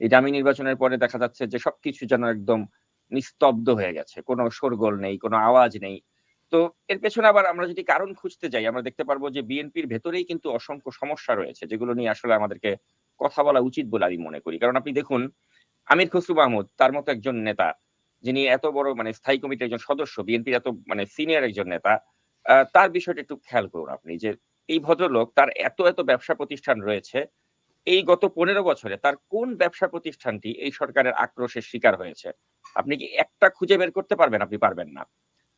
এই ডামি নির্বাচনের পরে দেখা যাচ্ছে যে সবকিছু যেন একদম নিস্তব্ধ হয়ে গেছে। কোনো শোরগোল নেই, কোনো আওয়াজ নেই। তো এর পেছনে আবার আমরা যদি কারণ খুঁজতে যাই, আমরা দেখতে পারব যে বিএনপির ভেতরেই কিন্তু অসংখ্য সমস্যা রয়েছে, যেগুলো নিয়ে আসলে আমাদেরকে কথা বলা উচিত বলে আমি মনে করি। কারণ আপনি দেখুন, আমির খসরু মাহমুদ, তার মতো একজন নেতা, যিনি এত বড় মানে স্থায়ী কমিটির একজন সদস্য, বিএনপির এত মানে সিনিয়র একজন নেতা তার বিষয়টা একটু খেয়াল করুন আপনি যে এই ভদ্রলোক, তার এত এত ব্যবসা প্রতিষ্ঠান রয়েছে এই গত পনেরো বছরে তার কোন ব্যবসা প্রতিষ্ঠানটি এই সরকারের আক্রোশের শিকার হয়েছে? আপনি কি একটা খুঁজে বের করতে পারবেন? আপনি পারবেন না।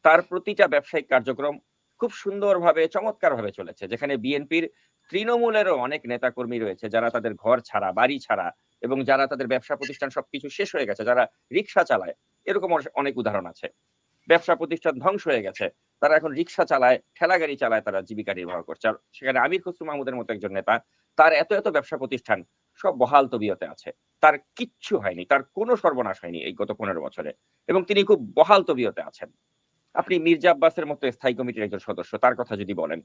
তার প্রতিটা ব্যবসায়িক কার্যক্রম খুব সুন্দরভাবে চমৎকার ভাবে চলেছে, যেখানে বিএনপির তৃণমূলেরও অনেক নেতাকর্মী রয়েছে, যারা তাদের ঘর ছাড়া, বাড়ি ছাড়া এবং যারা তাদের ব্যবসা প্রতিষ্ঠান সবকিছু শেষ হয়ে গেছে, যারা রিক্সা চালায়। এরকম অনেক উদাহরণ আছে। ব্যবসা প্রতিষ্ঠান ধ্বংস হয়ে গেছে। তারা এখন রিক্সা চালায় ঠেলা গাড়ি চালায়, তারা জীবিকা নির্বাহ করছে। আর সেখানে আমির খসরু মাহমুদের মতো একজন নেতা তার এত এত ব্যবসা প্রতিষ্ঠান সব বহাল তবিয়তে আছে। তার কিচ্ছু হয়নি, তার কোনো সর্বনাশ হয়নি এই গত পনেরো বছরে। এবং তিনি খুব বহাল তবিয়তে আছেন। আপনি মির্জা আব্বাসের মতো স্থায়ী কমিটির একজন সদস্য, তার কথা যদি বলেন।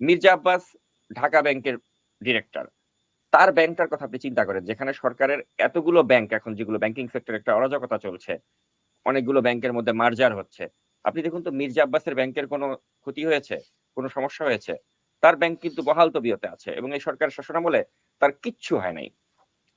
মির্জা আব্বাস ঢাকা ব্যাংকের ডিরেক্টর। তার ব্যাংকটার কথা আপনি চিন্তা করেন, যেখানে সরকারের এতগুলো ব্যাংক এখন, যেগুলো ব্যাংকিং সেক্টর একটা অরাজকতা চলছে, অনেকগুলো ব্যাংকের মধ্যে মার্জার হচ্ছে। আপনি দেখুন তো, মির্জা আব্বাসের ব্যাংকের কোনো ক্ষতি হয়েছে? কোনো সমস্যা হয়েছে? তার ব্যাংক কিন্তু বহাল তবিয়তে আছে এবং এই সরকার শাসনামলে তার কিচ্ছু হয় নাই।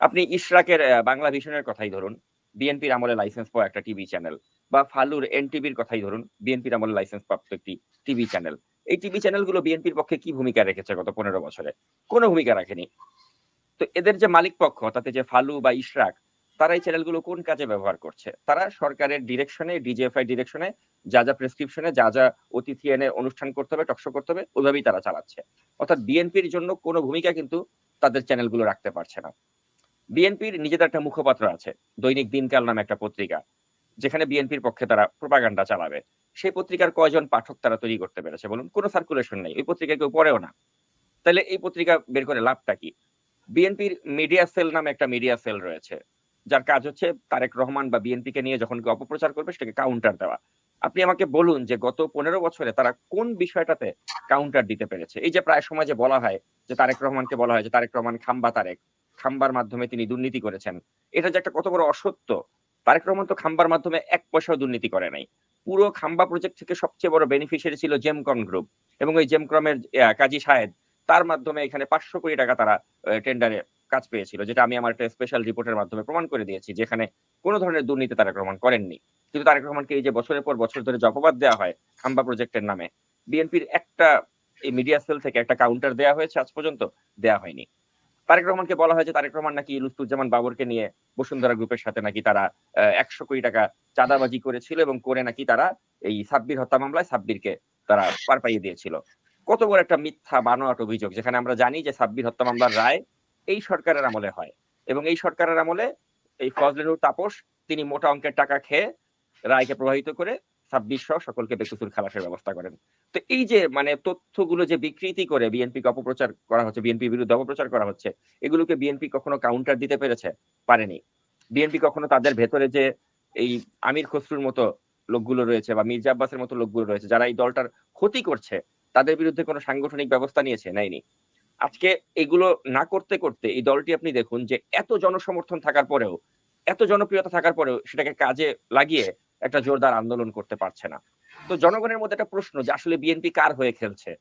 আপনি ইশরাকের বাংলা ভিশনের কথাই ধরুন, বিএনপির আমলে লাইসেন্স পাওয়া একটা টিভি চ্যানেল বা ফালুর এনটিভির কথাই ধরুন, বিএনপির আমলে লাইসেন্স প্রাপ্ত একটি টিভি চ্যানেল এই টিভি চ্যানেলগুলো বিএনপির পক্ষে কি ভূমিকা রেখেছে গত পনেরো বছরে? কোনো ভূমিকা রাখেনি। তো এদের যে মালিক পক্ষ তাতে যে ফালু বা ইশরাক তারা এই চ্যানেলগুলো কোন কাজে ব্যবহার করছে? তারা সরকারের ডিরেকশনে ডিজিএফআই ডিরেকশনে যা যা প্রেসক্রিপশনে যা যা অতিথি এনে অনুষ্ঠান করতে হবে টকশো করতে হবে, ওইভাবেই তারা চালাচ্ছে। অর্থাৎ বিএনপির জন্য কোনো ভূমিকা কিন্তু তাদের চ্যানেলগুলো রাখতে পারছে না। বিএনপির নিজেদের একটা মুখপাত্র আছে, দৈনিক দিনকাল নামে একটা পত্রিকা, যেখানে বিএনপির পক্ষে তারা প্রোপাগান্ডা চালাবে। সেই পত্রিকার কয়জন পাঠক তারা তৈরি করতে পেরেছে বলুন? কোনো সার্কুলেশন নেই, ওই পত্রিকা কেউ পড়েও না। তাহলে এই পত্রিকা বের করে লাভটা কি? বিএনপির মিডিয়া সেল নামে একটা মিডিয়া সেল রয়েছে। যার কাজ হচ্ছে তারেক রহমান বা বিএনপিকে নিয়ে যখন কেউ অপপ্রচার করবে, সেটাকে কাউন্টার দেওয়া। আপনি আমাকে বলুন যে গত পনেরো বছরে তারা কোন বিষয়টাতে কাউন্টার দিতে পেরেছে? এই যে প্রায় সময় যে বলা হয় যে তারেক রহমানকে বলা হয় যে তারেক রহমান খাম্বা তারেক, খাম্বার মাধ্যমে তিনি দুর্নীতি করেছেন। এটা যে একটা কত বড় অসত্য। তারেক রহমান তো খাম্বার মাধ্যমে এক পয়সাও দুর্নীতি করে নাই। পুরো খাম্বা প্রজেক্ট থেকে সবচেয়ে বড় বেনিফিশিয়ারি ছিল জেমকন গ্রুপ এবং ওই জেমক্রমের কাজী সাহেদ তার মাধ্যমে এখানে পাঁচশো কোটি টাকা তারা টেন্ডারে কাজ পেয়েছিল, যেটা আমি আমার একটা স্পেশাল রিপোর্টের মাধ্যমে প্রমাণ করে দিয়েছি, যেখানে কোনো ধরনের দুর্নীতি তারেক রহমান করেননি। কিন্তু তারেক রহমানকে এই যে বছরের পর বছর ধরে যে অপবাদ দেওয়া হয় খাম্বা প্রজেক্টের নামে, বিএনপির একটা এই মিডিয়া সেল থেকে একটা কাউন্টার দেওয়া হয়েছে, আজ পর্যন্ত দেওয়া হয়নি। তারেক রহমানকে বলা হয় যে তারেক রহমান নাকি লুৎফুজ্জামান বাবরকে নিয়ে বসুন্ধরা গ্রুপের সাথে নাকি তারা একশো কোটি টাকা চাঁদাবাজি করেছিল এবং করে নাকি তারা এই সাব্বির হত্যা মামলায় সাব্বিরকে তারা পার পাইয়ে দিয়েছিল। কত বড় একটা মিথ্যা বানোয়াট অভিযোগ, যেখানে আমরা জানি যে সাব্বির হত্যা মামলার রায় এই সরকারের আমলে হয়। এবং এই সরকারের আমলে এই ফজলেনুর তাপস, তিনি মোটা অঙ্কের টাকা খেয়ে রায়কে প্রভাবিত করে ছাব্বিশ সকলকে বেকুসুর খালাসের ব্যবস্থা করেন। তো এই যে মানে তথ্যগুলো যে বিকৃতি করে বিএনপিকে অপপ্রচার করা হচ্ছে বিএনপির বিরুদ্ধে অপপ্রচার করা হচ্ছে, এগুলোকে বিএনপি কখনো কাউন্টার দিতে পেরেছে? পারেনি। বিএনপি কখনো তাদের ভেতরে যে এই আমির খসরুর মতো লোকগুলো রয়েছে বা মির্জা আব্বাসের মতো লোকগুলো রয়েছে, যারা এই দলটার ক্ষতি করছে, তাদের বিরুদ্ধে কোনো সাংগঠনিক ব্যবস্থা নিয়েছে? নেয়নি। আজকে এগুলো না করতে করতে এই দলটি আপনি দেখুন যে এত জনসমর্থন থাকার পরেও, এত জনপ্রিয়তা থাকার পরেও সেটাকে কাজে লাগিয়ে একটা জোরদার আন্দোলন করতে পারছে না। তো জনগণের মধ্যে একটা প্রশ্ন যে আসলে বিএনপি কার হয়ে খেলছে?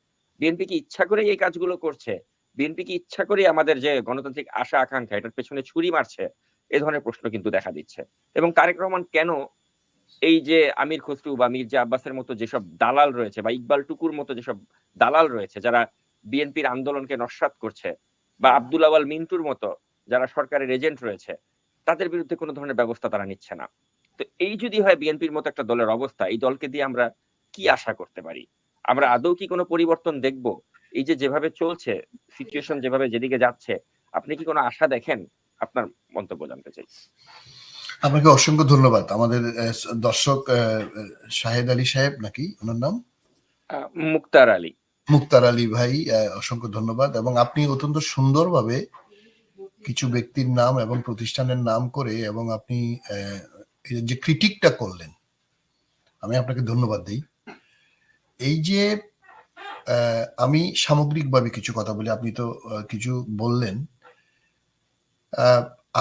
বিএনপি কি ইচ্ছা করে এই কাজগুলো করছে? বিএনপি কি ইচ্ছা করে আমাদের যে গণতান্ত্রিক আশা, আকাঙ্ক্ষা, এটার পেছনে ছুরি মারছে? এ ধরনের প্রশ্ন কিন্তু দেখা দিচ্ছে। এবং তারেক রহমান কেন এই যে আমির খসরু বা মির্জা আব্বাসের মতো যেসব দালাল রয়েছে বা ইকবাল টুকুর মতো যেসব দালাল রয়েছে, যারা বিএনপির আন্দোলনকে নস্বাত করছে বা আব্দুল আওয়াল মিন্টুর মতো যারা সরকারের এজেন্ট রয়েছে তাদের বিরুদ্ধে কোনো ধরনের ব্যবস্থা তারা নিচ্ছে না। তো এই যদি হয় বিএনপির মতো একটা দলের অবস্থা এই দলকে দিয়ে আমরা কি আশা করতে পারি? আমরা আদৌ কি কোনো পরিবর্তন দেখব? এই যে যেভাবে চলছে সিচুয়েশন যেভাবে যেদিকে যাচ্ছে আপনি কি কোনো আশা দেখেন? আপনার মন্তব্য জানতে চাই। আপনাকে অসংখ্য ধন্যবাদ। আমাদের দর্শক শাহেদ আলী সাহেব নাকি? ওনার নাম? মুক্তার আলী। মুক্তার আলী ভাই অসংখ্য ধন্যবাদ। এবং আপনি অত্যন্ত সুন্দরভাবে কিছু ব্যক্তির নাম এবং প্রতিষ্ঠানের নাম করে এবং আপনি যে ক্রিটিকটা করলেন, আমি আপনাকে ধন্যবাদ দিই। এই যে আমি সামগ্রিকভাবে কিছু কথা বলি, আপনি তো কিছু বললেন।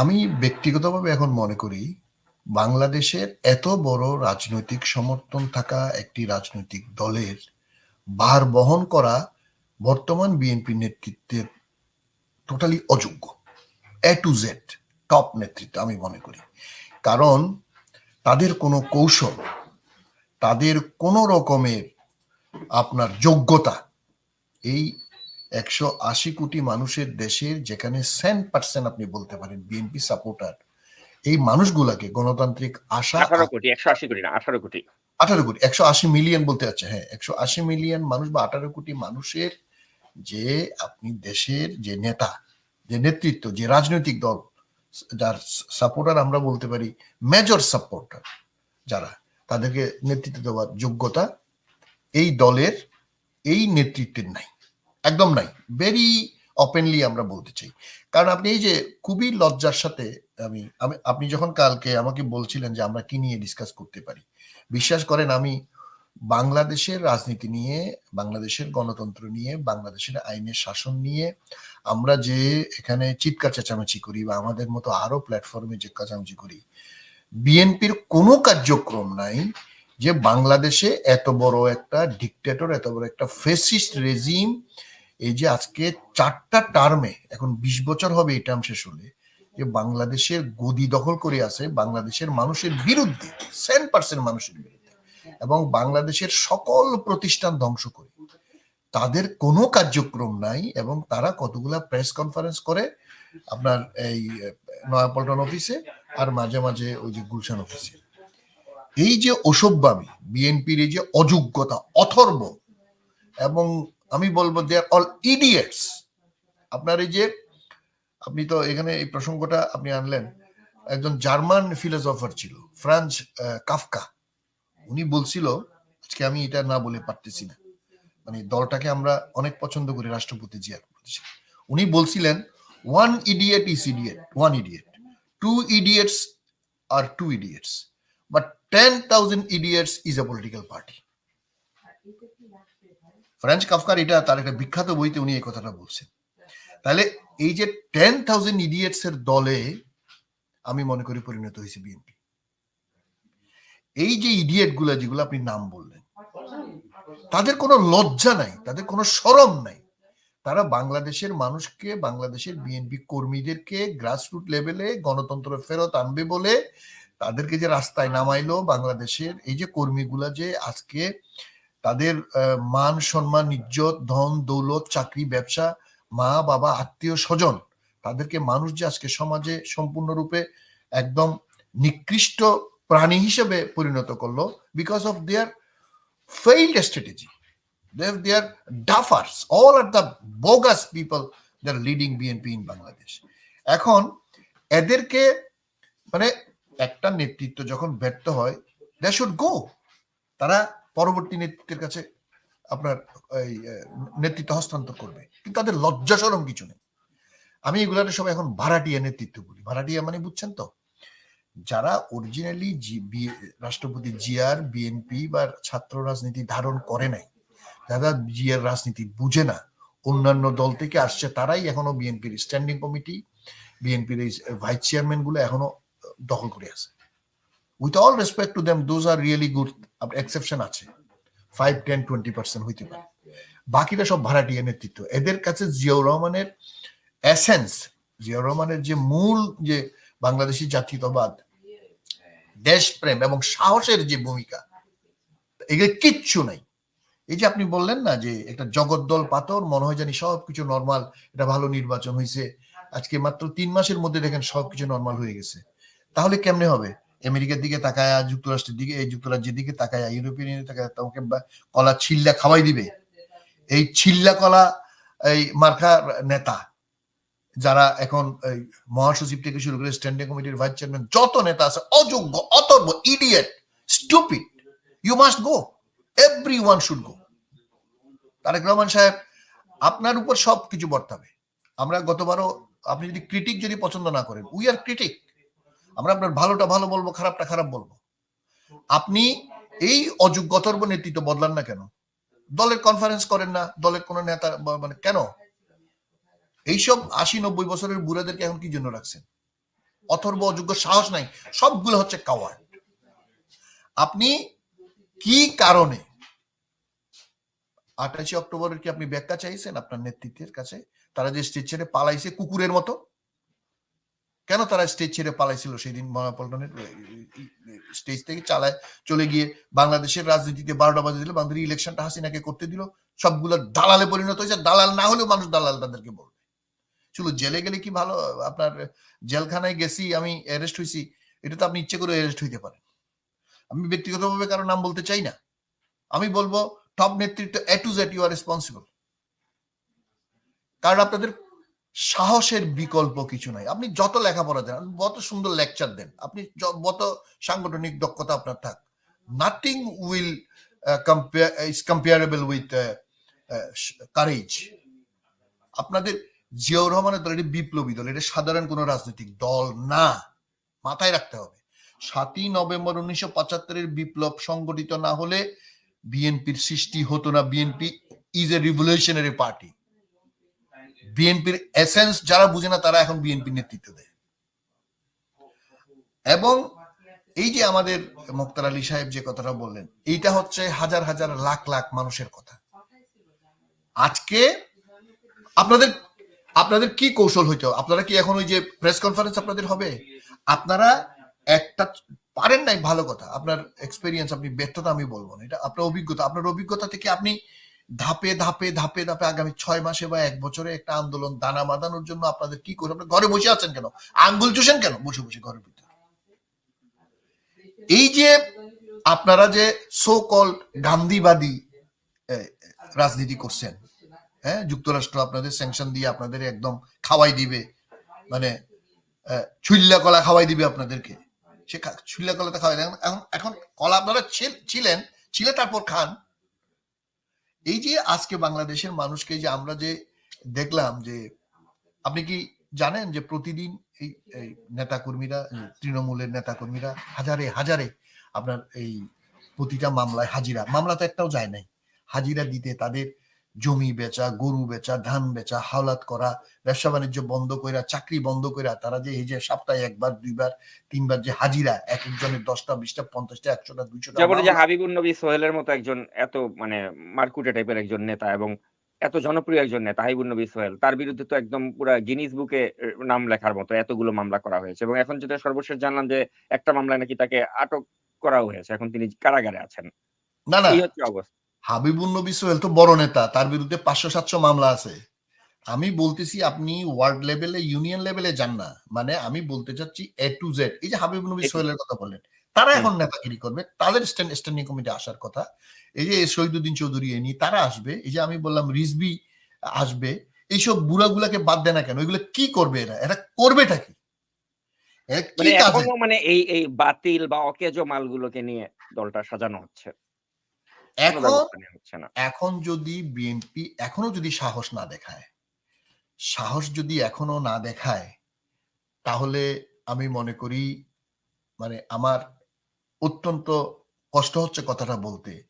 আমি ব্যক্তিগতভাবে এখন মনে করি, বাংলাদেশের এত বড় রাজনৈতিক সমর্থন থাকা একটি রাজনৈতিক দলের ভার বহন করা বর্তমান বিএনপি নেতৃত্বের টোটালি অযোগ্য। এ টু জেড টপ নেতৃত্ব আমি মনে করি। কারণ তাদের কোনো কৌশল, তাদের কোনো রকমের আপনার যোগ্যতা, এই একশো আশি কোটি মানুষের দেশের যেখানে সেন্ট পার্সেন্ট আপনি বলতে পারেন বিএনপি সাপোর্টার এই মানুষগুলাকে গণতান্ত্রিক আশা কোটি, একশো আশি কোটি না, আঠারো কোটি। আঠারো কোটি, একশো আশি মিলিয়ন বলতে যাচ্ছে হ্যাঁ একশো আশি মিলিয়ন মানুষ বা আঠারো কোটি মানুষের যে আপনি দেশের যে নেতা, যে নেতৃত্ব, যে রাজনৈতিক দল, যার সাপোর্টার আমরা বলতে পারি মেজর সাপোর্টার যারা, তাদেরকে নেতৃত্ব দেওয়ার যোগ্যতা এই দলের, এই নেতৃত্বের নাই, একদম নাই ভেরি ওপেনলি আমরা বলতে চাই। কারণ আপনি এই যে খুবই লজ্জার সাথে আমি আপনি যখন কালকে আমাকে বলছিলেন যে আমরা কি নিয়ে ডিসকাস করতে পারি বিশ্বাস করেন, আমি বাংলাদেশের রাজনীতি নিয়ে, বাংলাদেশের গণতন্ত্র নিয়ে, বাংলাদেশের আইনের শাসন নিয়ে, আমরা যে এখানে চিৎকার চেঁচামেচি করি বা আমাদের মতো আরও প্ল্যাটফর্মে যে চেঁচামেচি করি, বিএনপির কোনো কার্যক্রম নাই যে বাংলাদেশে এত বড় একটা ডিকটেটর এত বড় একটা ফেসিস্ট রেজিম এই যে আজকে চারটা টার্মে এখন বিশ বছর হবে এই টার্ম শেষ হলে যে বাংলাদেশের গদি দখল করে আছে, বাংলাদেশের মানুষের বিরুদ্ধে সেন পার্সেন্ট মানুষের বিরুদ্ধে, এবং বাংলাদেশের সকল প্রতিষ্ঠান ধ্বংস করে। তাদের কোনো কার্যক্রম নাই, এবং তারা কতগুলা প্রেস কনফারেন্স করে, আপনার এই নয়াপল্টন অফিসে আর মাঝে মাঝে ওই যে গুলশান অফিসে এই যে অসভ্যামী বিএনপির এই যে অযোগ্যতা, অথর্ব, এবং আমি বলব দে আর অল ইডিয়েটস আপনার এই যে আপনি তো এখানে এই প্রসঙ্গটা আপনি আনলেন। একজন জার্মান ফিলোসফার ছিল ফ্রান্স কাফকা উনি বলছিল, আজকে আমি এটা না বলে পারতেছি না। মানে দলটাকে আমরা অনেক পছন্দ করি, রাষ্ট্রপতি জিয়ার উনি বলছিলেন one idiot is idiot one idiot two idiots R two idiots but ten thousand idiots is a political party French কাফকার এটা তার একটা বিখ্যাত বইতে উনি এই কথাটা বলছেন। তাহলে এই যে টেন থাউজেন্ড ইডিয়েটস এর দলে আমি মনে করি পরিণত হয়েছে বিএনপি এই যে ইডিয়েটগুলা যেগুলো আপনি নাম বললেন, তাদের কোনো লজ্জা নাই, তাদের কোনো সরম নাই। তারা বাংলাদেশের মানুষকে, বাংলাদেশের বিএনপি কর্মীদেরকে গ্রাসরুট লেভেলে গণতন্ত্র ফেরত আনবে বলে তাদেরকে যে রাস্তায় নামাইলো বাংলাদেশের, এই যে কর্মীগুলা যে আজকে তাদের মান, সম্মান, ইজ্জত, ধন, দৌলত, চাকরি, ব্যবসা মা, বাবা, আত্মীয়, স্বজন, তাদেরকে মানুষ যে আজকে সমাজে সম্পূর্ণরূপে একদম নিকৃষ্ট প্রাণী হিসেবে পরিণত করল because of their failed strategy they are duffers. All are the bogus people that are leading BNP এখন এদেরকে মানে একটা নেতৃত্ব যখন ব্যর্থ হয় দে শুড গো তারা পরবর্তী নেতৃত্বের কাছে আপনার এই নেতৃত্ব হস্তান্তর করবে। কিন্তু তাদের লজ্জা সরম কিছু নেই। আমি এগুলার সব এখন ভাড়াটিয়া নেতৃত্ব বলি। ভাড়াটিয়া মানে বুঝছেন তো? যারা অরিজিনালি রাষ্ট্রপতি জিয়ার, বিএনপি বা ছাত্র রাজনীতি ধারণ করে নাই, যারা জিয়ার রাজনীতি বুঝে না, অন্যান্য দল থেকে আসছে তারাই এখনও বিএনপির স্ট্যান্ডিং কমিটি বিএনপির এই ভাইস চেয়ারম্যানগুলো এখনও দখল করে আছে। With all respect to them those are really good exception আছে। ফাইভ টেন টোয়েন্টি পার্সেন্ট হইতে পারে। বাকিরা সব ভাড়াটিয়া নেতৃত্ব। এদের কাছে জিয়াউর রহমানের এসেন্স জিয়াউর রহমানের যে মূল যে বাংলাদেশি জাতীয়তাবাদ, দেশপ্রেম এবং সাহসের যে ভূমিকা, এগুলো কিচ্ছু নাই। এই যে আপনি বললেন না যে একটা জগদ্দল পাথর, মনে হয় জানি সবকিছু নর্মাল এটা ভালো নির্বাচন হয়েছে আজকে মাত্র তিন মাসের মধ্যে দেখেন সবকিছু নর্মাল হয়ে গেছে। তাহলে কেমনে হবে? আমেরিকার দিকে তাকায়, যুক্তরাষ্ট্রের দিকে, এই যুক্তরাজ্যের দিকে তাকায় ইউরোপিয়ান ইউনিয়ন তাকায় তোমাকে কলা ছিল্লা খাওয়াই দিবে। এই ছিল্লা কলা, এই মার্কা নেতা, যারা এখন মহাসচিব থেকে শুরু করে স্ট্যান্ডিং কমিটির ভাইস চেয়ারম্যান, যত নেতা আছে, অযোগ্য, অতর্ব, idiot, stupid you must go every one should go Tarique Rahman সাহেব, আপনার উপর সব কিছু বর্তাবে। আমরা গতবারও, আপনি যদি ক্রিটিক যদি পছন্দ না করেন উই আর ক্রিটিক আমরা আপনার ভালোটা ভালো বলব, খারাপটা খারাপ বলব। আপনি এই অযোগ্যতর্ব নেতৃত্ব বদলান না কেন? দলের কনফারেন্স করেন না, দলের কোন নেতা মানে কেন? এইসব আশি নব্বই বছরের বুড়াদেরকে এখন কি জন্য রাখছেন? অথর্ব অযোগ্য সাহস নাই, সবগুলো হচ্ছে কাওয়ার্ড আপনি কি কারণে আঠাশে অক্টোবরের কি আপনি ব্যাখ্যা চাইছেন আপনার নেতৃত্বের কাছে? তারা যে স্টেজ ছেড়ে পালাইছে কুকুরের মতো? কেন তারা স্টেজ ছেড়ে পালাইছিল সেই দিন মহাপল্টনের স্টেজ থেকে চালায় চলে গিয়ে বাংলাদেশের রাজনীতিতে বারোটা বাজে দিল বাংলাদেশের ইলেকশনটা হাসিনাকে করতে দিল। সবগুলো দালালে পরিণত হয়েছে। দালাল না হলেও মানুষ দালাল তাদেরকে বলবে। শুধু জেলে গেলে কি ভালো? আপনার জেলখানায় গেছি, আমি অ্যারেস্ট হয়েছি। এটা তো আপনি ইচ্ছে করে অ্যারেস্ট হইতে পারেন। আমি ব্যক্তিগতভাবে কারও নাম বলতে চাই না। আমি বলব টপ নেতৃত্ব A to Z you are responsible কারণ আপনাদের সাহসের বিকল্প কিছু নাই। আপনি যত লেখাপড়া দেন যত সুন্দর লেকচার দেন, আপনি যত সাংগঠনিক দক্ষতা আপনার থাক। Nothing will compare is comparable with courage আপনাদের জিয়াউর রহমানের দল, এটা বিপ্লবী দল, এটা সাধারণ কোনো রাজনৈতিক দল না। মাথায় রাখতে হবে। সাতই নভেম্বর উনিশশো পঁচাত্তরের বিপ্লব সংগঠিত না হলে বিএনপির সৃষ্টি হতো না। BNP is a revolutionary party বিএনপির এসেন্স যারা বুঝে না, তারা এখন বিএনপি নেতৃত্ব দেয়। এবং এই যে আমাদের মুক্তার আলী সাহেব যে কথাটা বললেন, এইটা হচ্ছে হাজার হাজার লাখ লাখ মানুষের কথা। আজকে আপনাদের আপনাদের কি কৌশল হইতে হবে? আপনারা কি এখন ওই যে প্রেস কনফারেন্স আপনাদের হবে? আপনারা একটা, পারেন নাই ভালো কথা। আপনার এক্সপেরিয়েন্স আপনি ব্যর্থতা আমি বলব না। এটা আপনার অভিজ্ঞতা। আপনার অভিজ্ঞতা থেকে আপনি ধাপে ধাপে ধাপে ধাপে আগামী ছয় মাসে বা এক বছরে একটা আন্দোলন দানা বাঁধানোর জন্য আপনাদের কি করে আপনার ঘরে বসে আছেন কেন? আঙ্গুল চুষেন কেন? বসে বসে ঘরের ভিতরে। এই যে আপনারা যে সো কল গান্ধীবাদী রাজনীতি করছেন হ্যাঁ যুক্তরাষ্ট্র আপনাদের স্যাংশন দিয়ে আপনাদের একদম খাওয়াই দিবে মানে ছুল্লা কলা খাওয়াই দিবে আপনাদেরকে। সে ছুল্লা কলাতে খাওয়াই এখন এখন কলা আপনারা ছিল- ছিলেন, ছিলে তারপর খান। এই যে আজকে বাংলাদেশের মানুষকে যে আমরা যে দেখলাম যে আপনি কি জানেন যে প্রতিদিন এই এই নেতাকর্মীরা তৃণমূলের নেতাকর্মীরা হাজারে হাজারে আপনার এই প্রতিটা মামলায় হাজিরা। মামলা তো একটাও যায় নাই। হাজিরা দিতে তাদের জমি বেচা গরু বেচা ধান বেচা হাওলাত করা ব্যবসা বাণিজ্য বন্ধ কইরা চাকরি বন্ধ কইরা তারা যে এই যে সপ্তাহে একবার দুইবার তিনবার যে হাজিরা এক একজনের দশটা বিশটা পঞ্চাশটা একশোটা দুইশোটা যেমন যে হাবিবুর নবী সোহেলের মতো একজন এত মানে মারকুটে টাইপের একজন নেতা এবং এত জনপ্রিয় একজন নেতা হাবিবুর নবী সোহেল তার বিরুদ্ধে তো একদম পুরো গিনিস বুকে নাম লেখার মতো এতগুলো মামলা করা হয়েছে এবং এখন যেটা সর্বশেষ জানলাম যে একটা মামলায় নাকি তাকে আটক করা হয়েছে এখন তিনি কারাগারে আছেন। না না। এই হচ্ছে অবস্থা। হাবিবুল নবী সোহেল তো বড় নেতা তার বিরুদ্ধে পাঁচশো সাতশো মামলা আছে। আমি বলতেছি আপনি ওয়ার্ড লেভেলে ইউনিয়ন লেভেলে যান না। মানে আমি বলতে চাচ্ছি এ টু জেড এই যে হাবিবুল নবী। সোহেলের কথা বললেন তারা এখন নেতাগিরি করবে তাদের স্ট্যান্ডিং কমিটি আসার কথা। এই যে শহীদুদ্দিন চৌধুরী এনি তারা আসবে এই যে আমি বললাম রিজবি আসবে এইসব বুড়াগুলাকে বাদ দেয় না কেন? এগুলো কি করবে এরা? এরা করবেটা কি? কি মানে মানে এই এই বাতিল বা অকেজো মালগুলোকে নিয়ে দলটা সাজানো হচ্ছে। এখন এখন যদি বিএনপি এখনও যদি সাহস না দেখায় সাহস যদি এখনও না দেখায় তাহলে আমি মনে করি মানে আমার অত্যন্ত কষ্ট হচ্ছে কথাটা বলতে।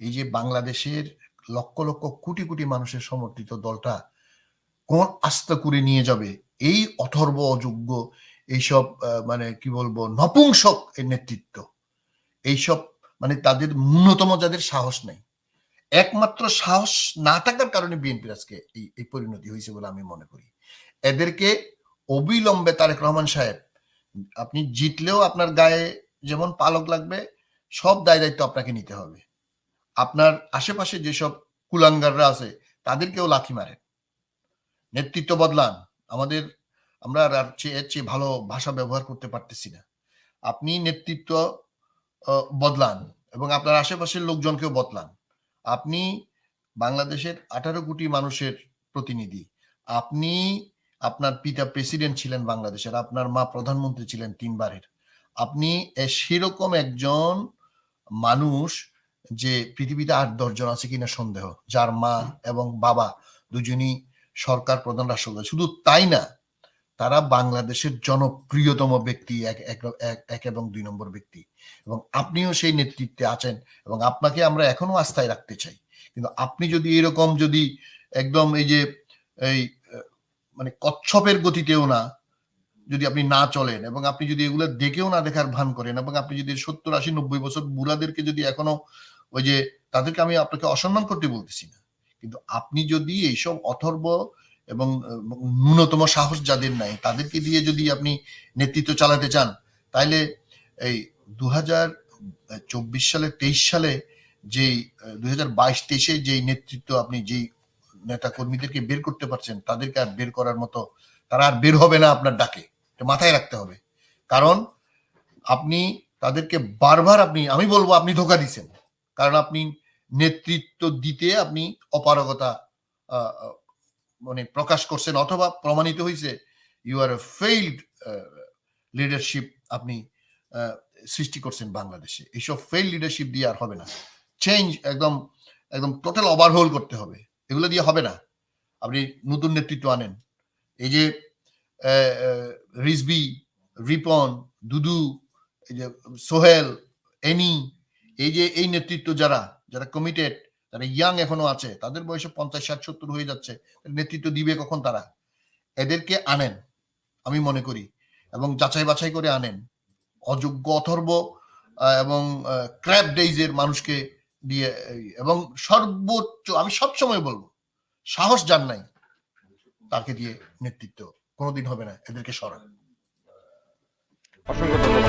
এই যে বাংলাদেশের লক্ষ লক্ষ কোটি কোটি মানুষের সমর্থিত দলটা কোন আস্থা করে নিয়ে যাবে এই অথর্ব অযোগ্য এইসব মানে কি বলব নপুংসক নেতৃত্ব এইসব মানে তাদের ন্যূনতম যাদের সাহস নেই। একমাত্র সাহস না থাকার কারণে বিএনপির আজকে এই এই পরিণতি হয়েছে বলে আমি মনে করি। এদেরকে অবিলম্বে তারেক রহমান সাহেব, আপনি জিতলেও আপনার গায়ে যেমন পালক লাগবে, সব দায় দায়িত্ব আপনাকে নিতে হবে। আপনার আশেপাশে যেসব কুলাঙ্গাররা আছে, তাদেরকেও লাথি মারেন। নেতৃত্ব বদলান। আমাদের, আমরা আর চেয়ে, এর চেয়ে ভালো ভাষা ব্যবহার করতে পারতেছি না। আপনি নেতৃত্ব বদলান এবং আপনার আশেপাশের লোকজনকেও বদলান। আপনি বাংলাদেশের আঠারো কোটি মানুষের প্রতিনিধি। আপনি আপনার পিতা প্রেসিডেন্ট ছিলেন বাংলাদেশের, আপনার মা প্রধানমন্ত্রী ছিলেন তিনবারের। আপনি সেরকম একজন মানুষ যে পৃথিবীতে আট দশজন আছে কিনা সন্দেহ, যার মা এবং বাবা দুজনই সরকার প্রধান রাষ্ট্রপতি শুধু তাই না তারা বাংলাদেশের জনপ্রিয়তম ব্যক্তি, এক এবং দুই নম্বর ব্যক্তি। এবং আপনিও সেই নেতৃত্বে আছেন এবং আপনাকে আমরা এখনও আস্থায় রাখতে চাই। কিন্তু আপনি যদি এরকম যদি একদম এই যে, এই মানে কচ্ছপের গতিতেও না যদি আপনি না চলেন এবং আপনি যদি এগুলো দেখেও না দেখার ভান করেন এবং আপনি যদি সত্তর, আশি, নব্বই বছর বুড়াদেরকে যদি এখনও ওই যে, তাদেরকে আমি আপনাকে অসম্মান করতে বলতেছি না। কিন্তু আপনি যদি এইসব অথর্ব এবং ন্যূনতম সাহস যাদের নাই, তাদেরকে দিয়ে যদি আপনি নেতৃত্ব চালাতে চান, তাইলে এই দু চব্বিশ সালে তেইশ সালে যেই দুই হাজার বাইশ তেইশে যেই নেতৃত্ব আপনি যেই নেতা কর্মীদেরকে বের করতে পারছেন, তাদেরকে আর বের করার মতো, তারা আর বের হবে না আপনার ডাকে। মাথায় রাখতে হবে। কারণ আপনি, তাদেরকে বারবার আপনি, আমি বলব আপনি ধোকা দিচ্ছেন কারণ আপনি নেতৃত্ব দিতে আপনি অপারগতা মানে প্রকাশ করছেন অথবা প্রমাণিত হয়েছে ইউ আর ফেইল্ড লিডারশিপ আপনি সৃষ্টি করছেন বাংলাদেশে। এইসব ফেইল লিডারশিপ দিয়ে আর হবে না। চেঞ্জ একদম একদম টোটাল ওভারহোল করতে হবে। এগুলো দিয়ে হবে না। আপনি নতুন নেতৃত্ব আনেন। এই যে রিজবি রিপন, দুদু, এই যে সোহেল, এনি, এই যে, এই নেতৃত্ব যারা যারা কমিটেড যারা ইয়াং এখনও আছে, তাদের বয়সে পঞ্চাশ, ষাট, সত্তর হয়ে যাচ্ছে নেতৃত্ব দিবে কখন তারা? এদেরকে আনেন, আমি মনে করি, এবং যাচাই বাছাই করে আনেন। অযোগ্য অথর্ব এবং ক্র্যাপ ডেইজের মানুষকে দিয়ে, এবং সর্বোচ্চ, আমি সবসময় বলব, সাহস যার নাই, তাকে দিয়ে নেতৃত্ব কোনোদিন হবে না, এদেরকে সরান। অসংখ্য ধন্যবাদ।